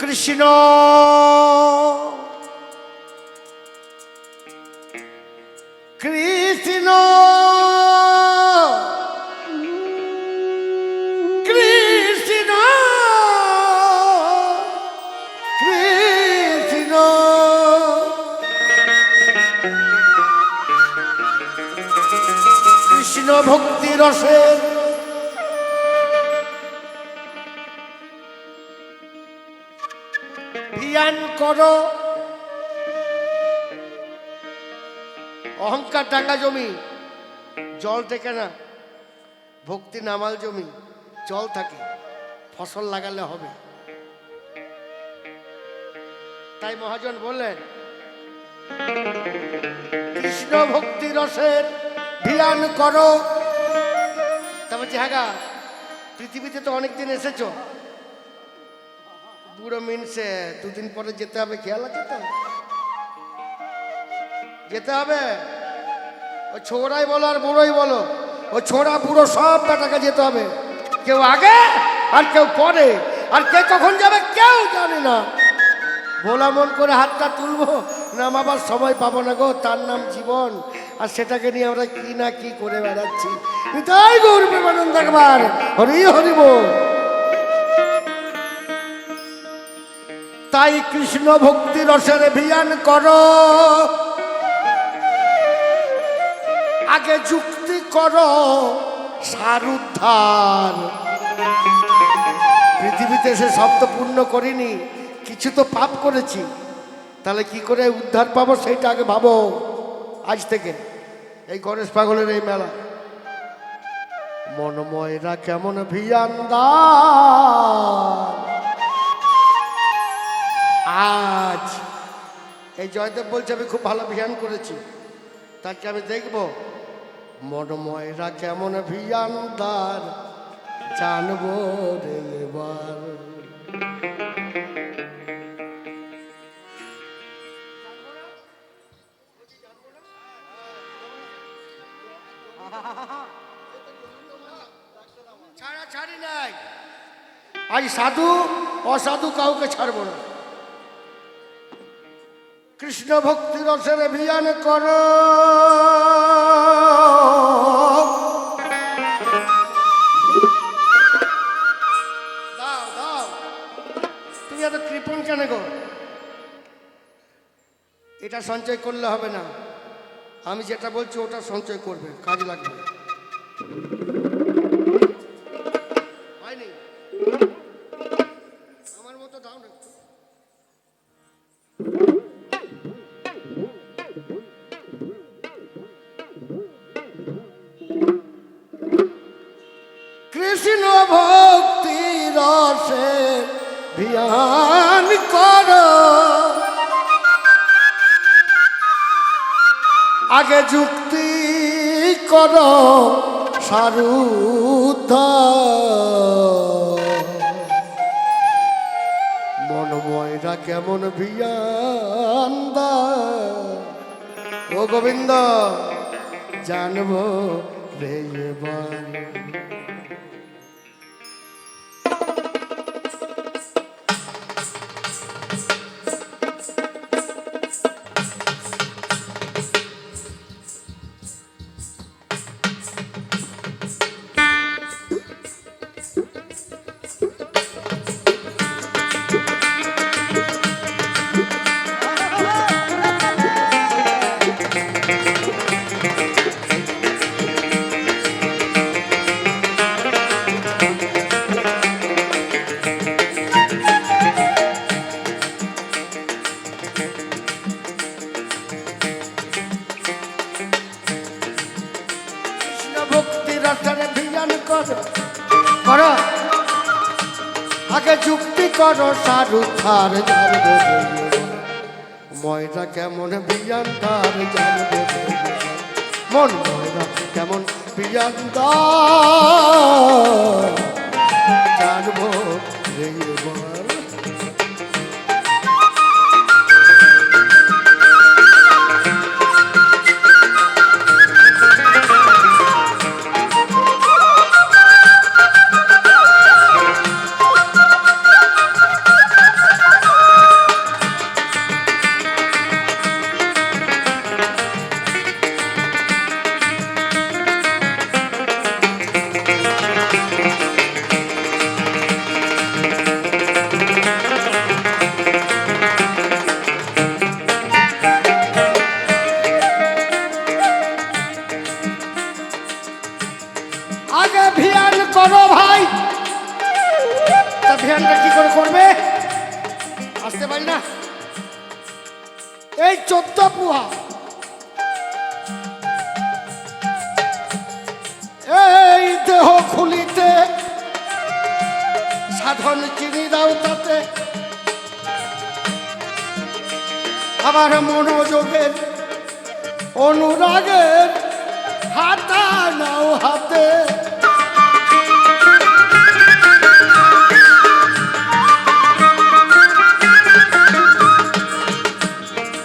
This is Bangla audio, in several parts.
কৃষ্ণ। কৃষ্ণ। কৃষ্ণ। কৃষ্ণ। কৃষ্ণ ভক্তি রসের করো। অহংকার টাকা জমি, জল থেকে না। ভক্তি নামাল জমি, জল থাকে, ফসল লাগালে হবে। তাই মহাজন বললেন, কৃষ্ণ ভক্তি রসের ধ্যান করো। তারপর জায়গা পৃথিবীতে তো অনেকদিন এসেছ। বুড়ো মিনসে দুদিন পরে যেতে হবে, খেয়াল আছে তো? যেতে হবে? ও ছোড়াই বলো আর বুড়োই বলো। ও ছোড়া, বুড়ো সব বেটাকে যেতে হবে। কেউ আগে আর কেউ পরে। আর কে কখন যাবে কেউ জানে না। ভোলা মন করে হাতটা তুলবো, নামাবার সময় পাবো না গো, তার নাম জীবন। আর সেটাকে নিয়ে আমরা কি না কি করে বেড়াচ্ছি। তাই গৌর প্রেমানন্দ একবার। হরি হরি তাই কৃষ্ণ ভক্তি রসের ভিয়ান করো। আগে যুক্তি করো, সারুদ্ধার। পৃথিবীতে সব তো পূর্ণ করিনি, কিছু তো পাপ করেছি। তাহলে কি করে উদ্ধার পাবো সেইটা আগে ভাবো। আজ থেকে এই গণেশ পাগলের এই মেলা। মনময়রা কেমন ভিয়ান্দার আজ। এই জয়দেব বলছে, আমি খুব ভালো ভিয়ান করেছি। তাকে আমি দেখব। মনময়রা কেমন ভিয়ান তার, জানব রে এবার। ছাড়া ছাড়ি নাই। আজ সাধু, অসাধু কাউকে ছাড়বো না। কৃষ্ণ ভক্তি রসের অভিযান কর। তুমি এত কৃপণ কেন গো? এটা সঞ্চয় করলে হবে না। আমি যেটা বলছি ওটা সঞ্চয় করবে, কাজ লাগবে যুক্তি কর সারুদ্ধ। মনময়রা কেমন ভিয়ান্দা ও গোবিন্দ জানব রে থার জানবে ময়রা কেমন বিয়ান তার জানবে মন ময়রা কেমন বিয়ান জানব রে সাধন চিনি দাও তাতে। আমার মনোযোগের অনুরাগের হাতা নাও হাতে।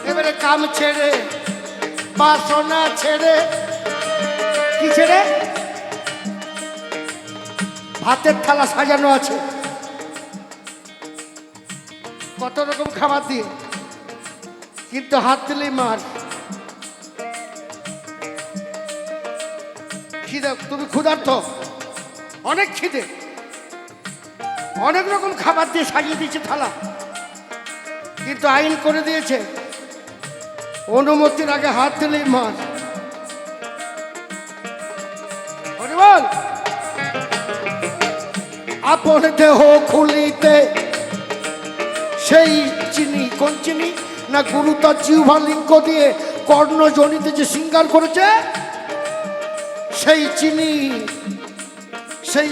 এবারে কাম ছেড়ে, বাসনা ছেড়ে, কি ছেড়ে? ভাতের থালা সাজানো আছে। দিয়ে কিন্তু হাত দিলেই মার। খিদে, তুমি ক্ষুধার্থ অনেক খিদে। অনেক রকম খাবার দিয়ে সাজিয়ে দিয়েছে থালা। কিন্তু আইন করে দিয়েছে। অনুমতির আগে হাত দিলেই মার। আপন দেহ খুলিতে সেই কোন চিনি না গুরু তার জিহ্বা লিঙ্গ দিয়ে কর্ণ জনিতে যে শৃঙ্গার করেছে, সেই চিনি, সেই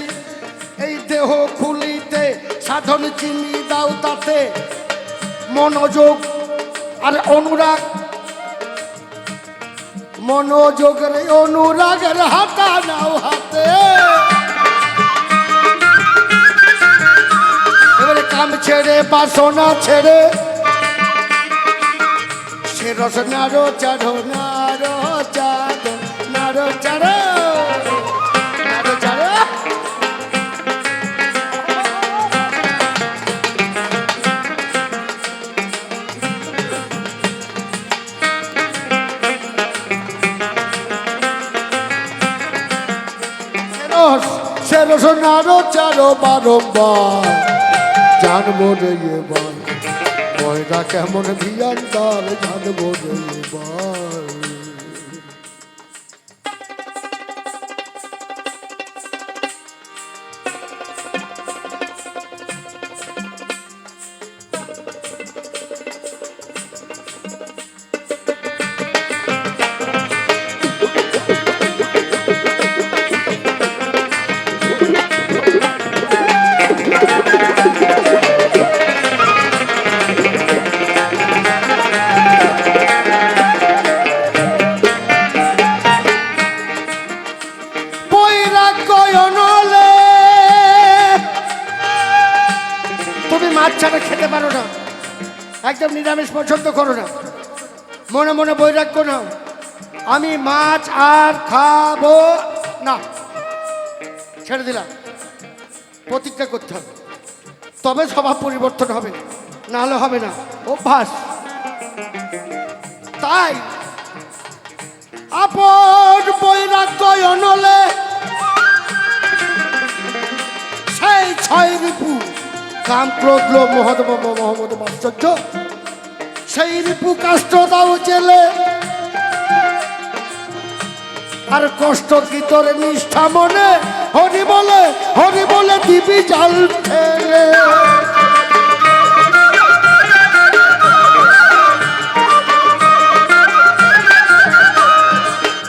এই দেহ খুলিতে সাধন চিনি দাও তাতে। মনোযোগ আর অনুরাগ মনোযোগের অনুরাগের হাতা নাও হাতে। এবারে কাম ছেড়ে, বাসনা ছেড়ে রস নাড়ো চাড়ো নাড়ো চাড়ো নাড়ো চাড়ো নাড়ো চাড়ো রস সে রস নাড়ো চাড়ো বারম্বার জানব রে এবার। ময়না কেমন ভিয়ান তার জানব এবার। ছাড়া খেতে পারো না। একদম নিরামিষ পছন্দ করো না। মনে মনে বৈরাগ্য নাও। আমি মাছ আর খাব না। ছেড়ে দিলাম। প্রতিজ্ঞা করতে হবে। তবে স্বভাব পরিবর্তন হবে। না হলে হবে না। অভ্যাস। তাই আপন বৈরাগ্য অনলে সেই ছয় রিপু। কাম ক্রোধ লোভ মহৎ মোহাম্মদ আশ্চর্য সেই রিপু কাষ্ট দাও জেলে। আর কষ্ট কি তোর নিষ্ঠা মনে, হরি বলে হরি বলে দিবি জাল ঠেলে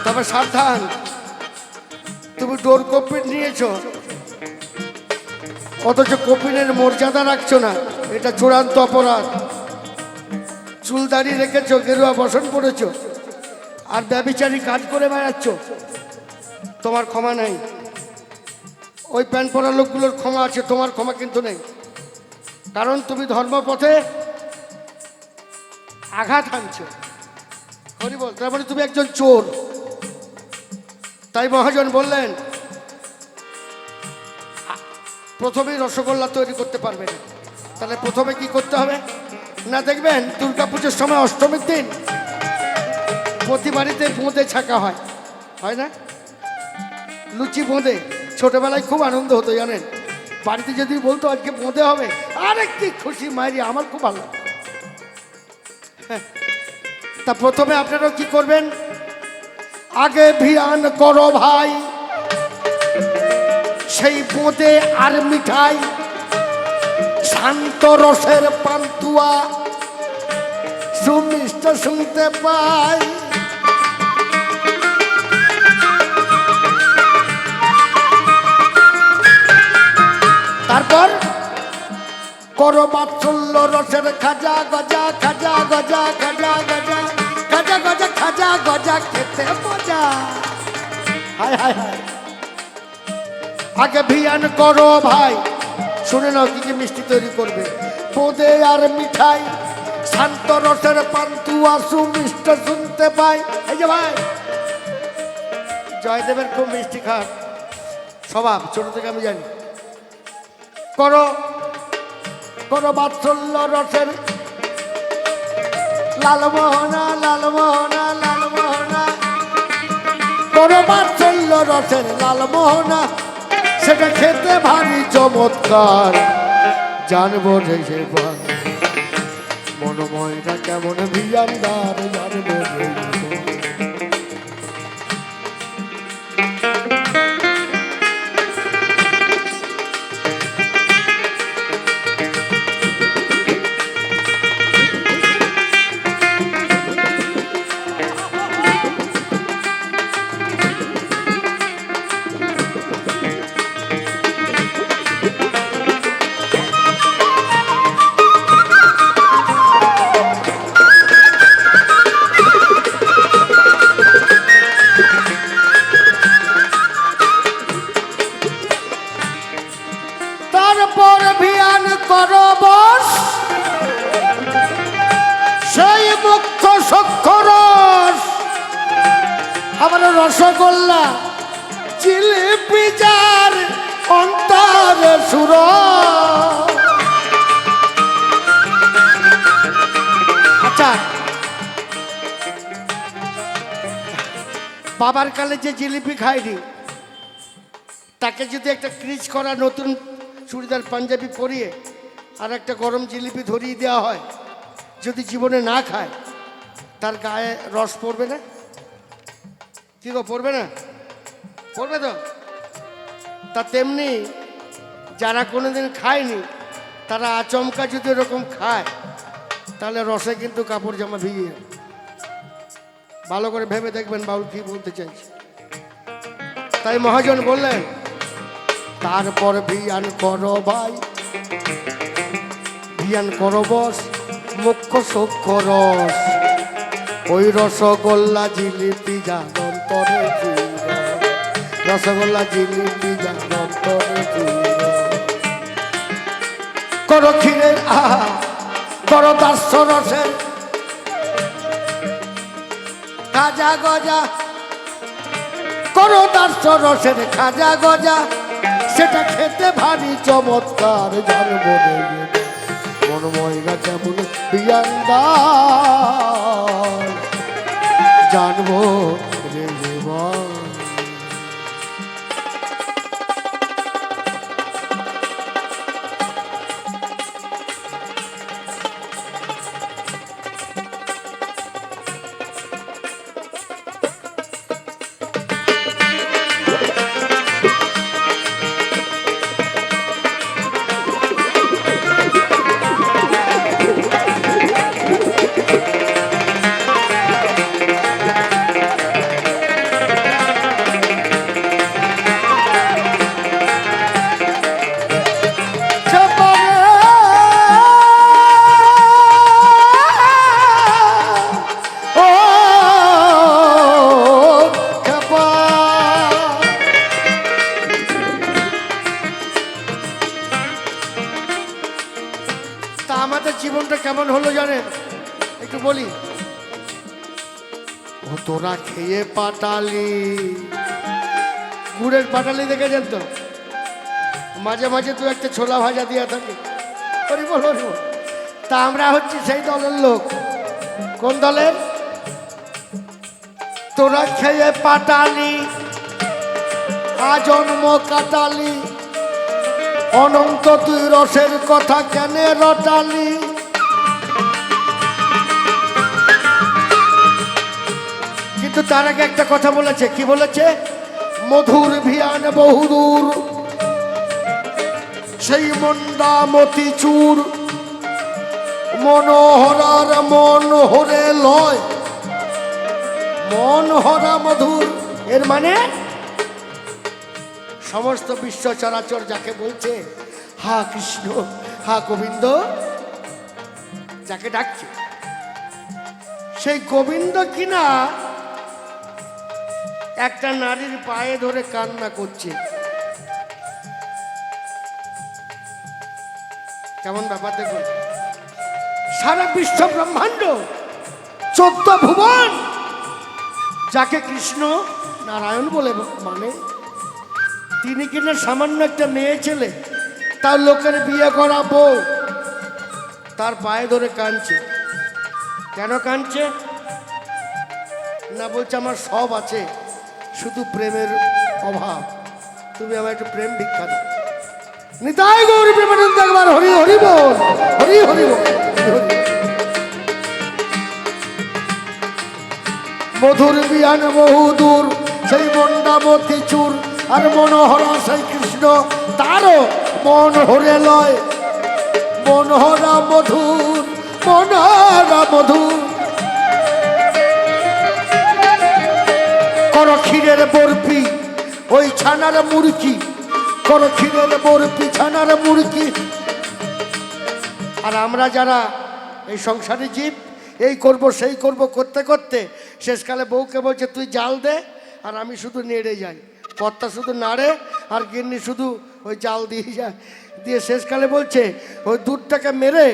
তবে সাবধান, তুমি ডোর কপিন নিয়েছ। অথচ কপিনের মর্যাদা রাখছো না। এটা চূড়ান্ত অপরাধ। চুল দাঁড়িয়ে রেখেছো, গেরুয়া বসন পড়েছ আর ব্যবিচারী কাজ করে বেড়াচ্ছ তোমার ক্ষমা নেই। ওই প্যান্ট পরা লোকগুলোর ক্ষমা আছে, তোমার ক্ষমা কিন্তু নেই। কারণ তুমি ধর্মপথে আঘাত হানছো। হরি বল তার মানে তুমি একজন চোর। তাই মহাজন বললেন প্রথমেই রসগোল্লা তৈরি করতে পারবে না তাহলে প্রথমে কি করতে হবে? না, দেখবেন দুর্গাপুজোর সময় অষ্টমীর দিন প্রতি বাড়িতে বোঁদে ছাকা হয়। হয় না? লুচি বোঁদে। ছোটবেলায় খুব আনন্দ হতো, জানেন? বাড়িতে যদি বলতো আজকে বোঁদে হবে, আরে কি খুশি মায়েরি আমার খুব ভালো। হ্যাঁ। তা প্রথমে আপনারা কি করবেন? আগে ভিয়ান করো ভাই। সেই বোঁদে আর মিঠাই, শান্ত রসের পান্তুয়া সুমিষ্ট শুনতে পাই। তারপর করো রসের খাজা গজা খাজা গজা খাজা গজা খাজা গজা খাজা গজা, খেতে মজা। হায় হায় হায়। আগে ভিয়ান করো ভাই। শুনে নাও কি কি মিষ্টি তৈরি করবে। বোঁদে আর মিঠাই, শান্ত রসের পান্তুয়া সুমিষ্ট শুনতে পাই। এই যে ভাই, জয়দেবের খুব মিষ্টি খান। স্বভাব, ছোট থেকে আমি জানি। করো করো বাৎসল্য রসের। লালমোহনা লালমোহনা লালমোহনা। করো বাৎসল্য রসের লালমোহনা। সেটা খেতে ভারী চমৎকার জানব। মনোময়টা কেমন বিয়ান্দার জানব বাবার কালে যে জিলিপি খাইনি, তাকে যদি একটা ক্রিজ করা নতুন চুড়িদার পাঞ্জাবি পরিয়ে আর একটা গরম জিলিপি ধরিয়ে দেওয়া হয়, যদি জীবনে না খায়, তার গায়ে রস পড়বে না? কি গো, পড়বে না? পড়বে তো? তা তেমনি যারা কোনোদিন খায়নি, তারা আচমকা যদি এরকম খায়, তাহলে রসে কিন্তু কাপড় জামা ভিজিয়ে ভালো করে ভেবে দেখবেন বাবু কি বলতে চাইছে। তাই মহাজন বললেন, তারপর বিয়ান কর ভাই, বিয়ান করো বস, মুখ্য সূক্ষ্ম রস। ওই রসগোল্লা জিলিপি যা অন্তরে রসগোল্লা জিলিপি যা অন্তরে ক্ষীরের আহা, করো দাস্য রসের খাজা গজা। করো তার সরসের খাজা গজা। সেটা খেতে ভারী চমৎকার জানব মন ময়না কেমন বিয়ান্দার জানব জীবনটা কেমন হলো জানেন? একটু বলি। ও তোরা খেয়ে পাটালি। গুড়ের পাটালি দেখেছেন তো। মাঝে মাঝে তুই একটা ছোলা ভাজা দিয়ে থাকে। হরি বল। তা আমরা হচ্ছি সেই দলের লোক। কোন দলের? তোরা খেয়ে পাটালি আজন্ম কাটালি। অনন্ত তুই রসের কথা কেনে রটালি। কিন্তু তার আগে একটা কথা বলেছে। কি বলেছে? মধুর ভিয়ান বহুদূর সেই মন্দামতি চূর, মনোহরার মন হরে লয়। মন হরা মধুর, এর মানে? সমস্ত বিশ্ব চরাচর যাকে বলছে, হা কৃষ্ণ, হা গোবিন্দ, যাকে ডাকছে। সেই গোবিন্দ কিনা একটা নারীর পায়ে ধরে কান্না করছে। কেমন ব্যাপার দেখুন? সারা বিশ্ব ব্রহ্মাণ্ড, চোদ্দ ভুবন, যাকে কৃষ্ণ নারায়ণ বলে মানে। তিনি কিনা সামান্য একটা মেয়ে ছেলে, তার লোকের বিয়ে করা বউ, তার পায়ে ধরে কাঁদছে। কেন কাঁদছে? না বলছে আমার সব আছে। শুধু প্রেমের অভাব। তুমি আমার একটু প্রেম ভিক্ষা দাও। নিতাই গৌরী প্রেমানন্দ একবার হরি হরি বল। হরি হরি বল। মধুর বিয়ান বহুদূর সেই মন্দাবতী চুর আর মনোহরা, সেই কৃষ্ণ, তারও মন হরে লয়। মনোহরা মধুর মনোহরা মধুর। ক্ষীরের বরফি, ওই ছানার মুরকি কর ক্ষীরের বরফি, ছানার মুরকি আর আমরা যারা এই সংসারে জীব, এই করব, সেই করব করতে করতে শেষকালে বউকে বলছে, তুই জাল দে, আর আমি শুধু নেড়ে যাই। কর্তা শুধু নাড়ে, আর গিন্নি শুধু ওই জাল দিয়ে যায়। দিয়ে শেষকালে বলছে, ওই দুধটাকে মেরে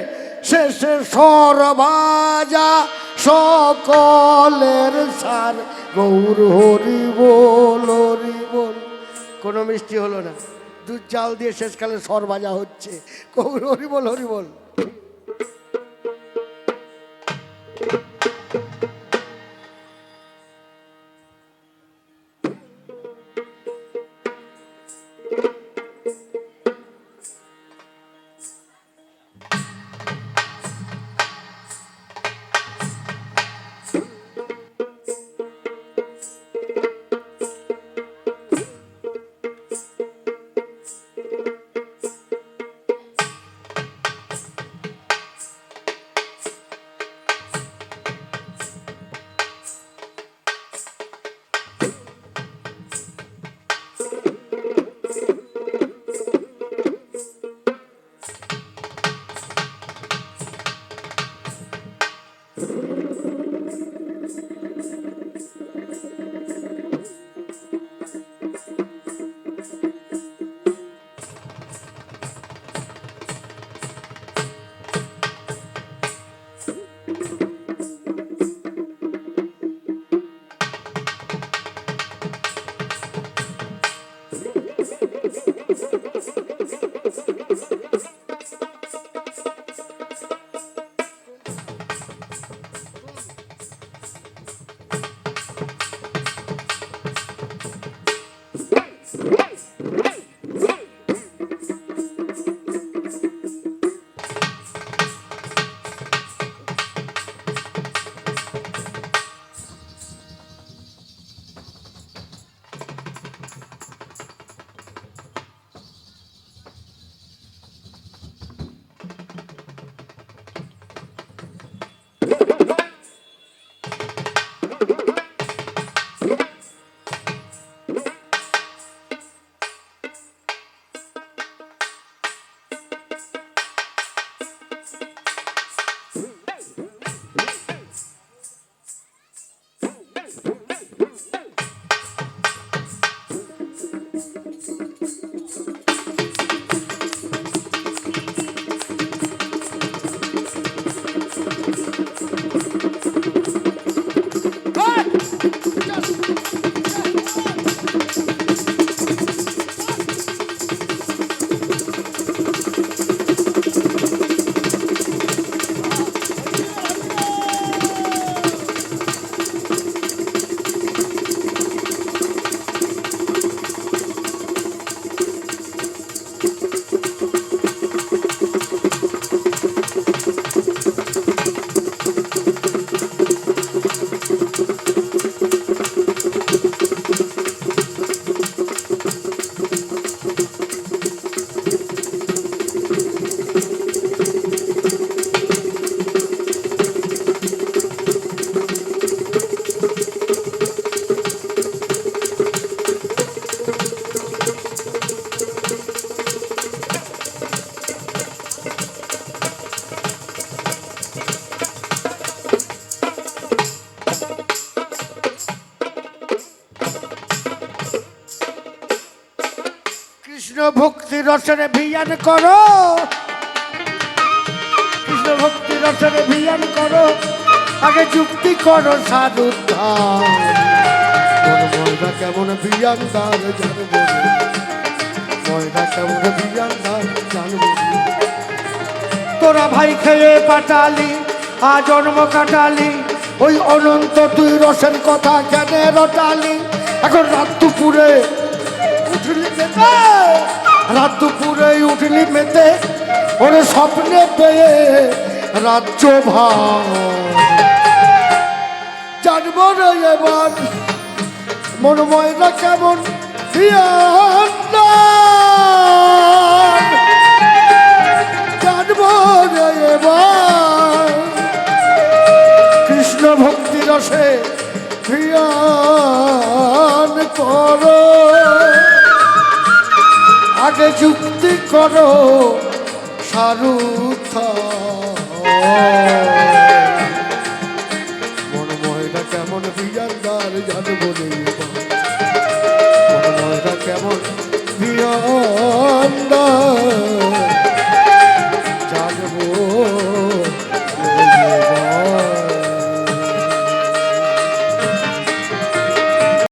শেষে সরভাজা সকলের সার। গৌর হরি বল হরি বল। কোনো মিষ্টি হলো না। দুধ চাল দিয়ে শেষকালে সর ভাজা হচ্ছে। গৌর হরি বল হরি বল। রসনে ভিয়ান করো। কৃষ্ণ ভক্তি রসনে ভিয়ান করো। আগে যুক্তি করো সাধু ময়দা কেমন ভিয়ান দার জানব ময়দা কেমন ভিয়ান দার জানব তোরা ভাই খেয়ে পাটালি আ জন্ম কাটালি। ওই অনন্ত তুই রসের কথা কেন রটালি। এখন রাত দুপুরে উঠলি রাত দুপুরে উঠলি মেতে, ওরে স্বপ্নে পেয়ে রাজ্য ভাব জানব রে এবার মন ময়না কেমন বিয়ান্দার করো।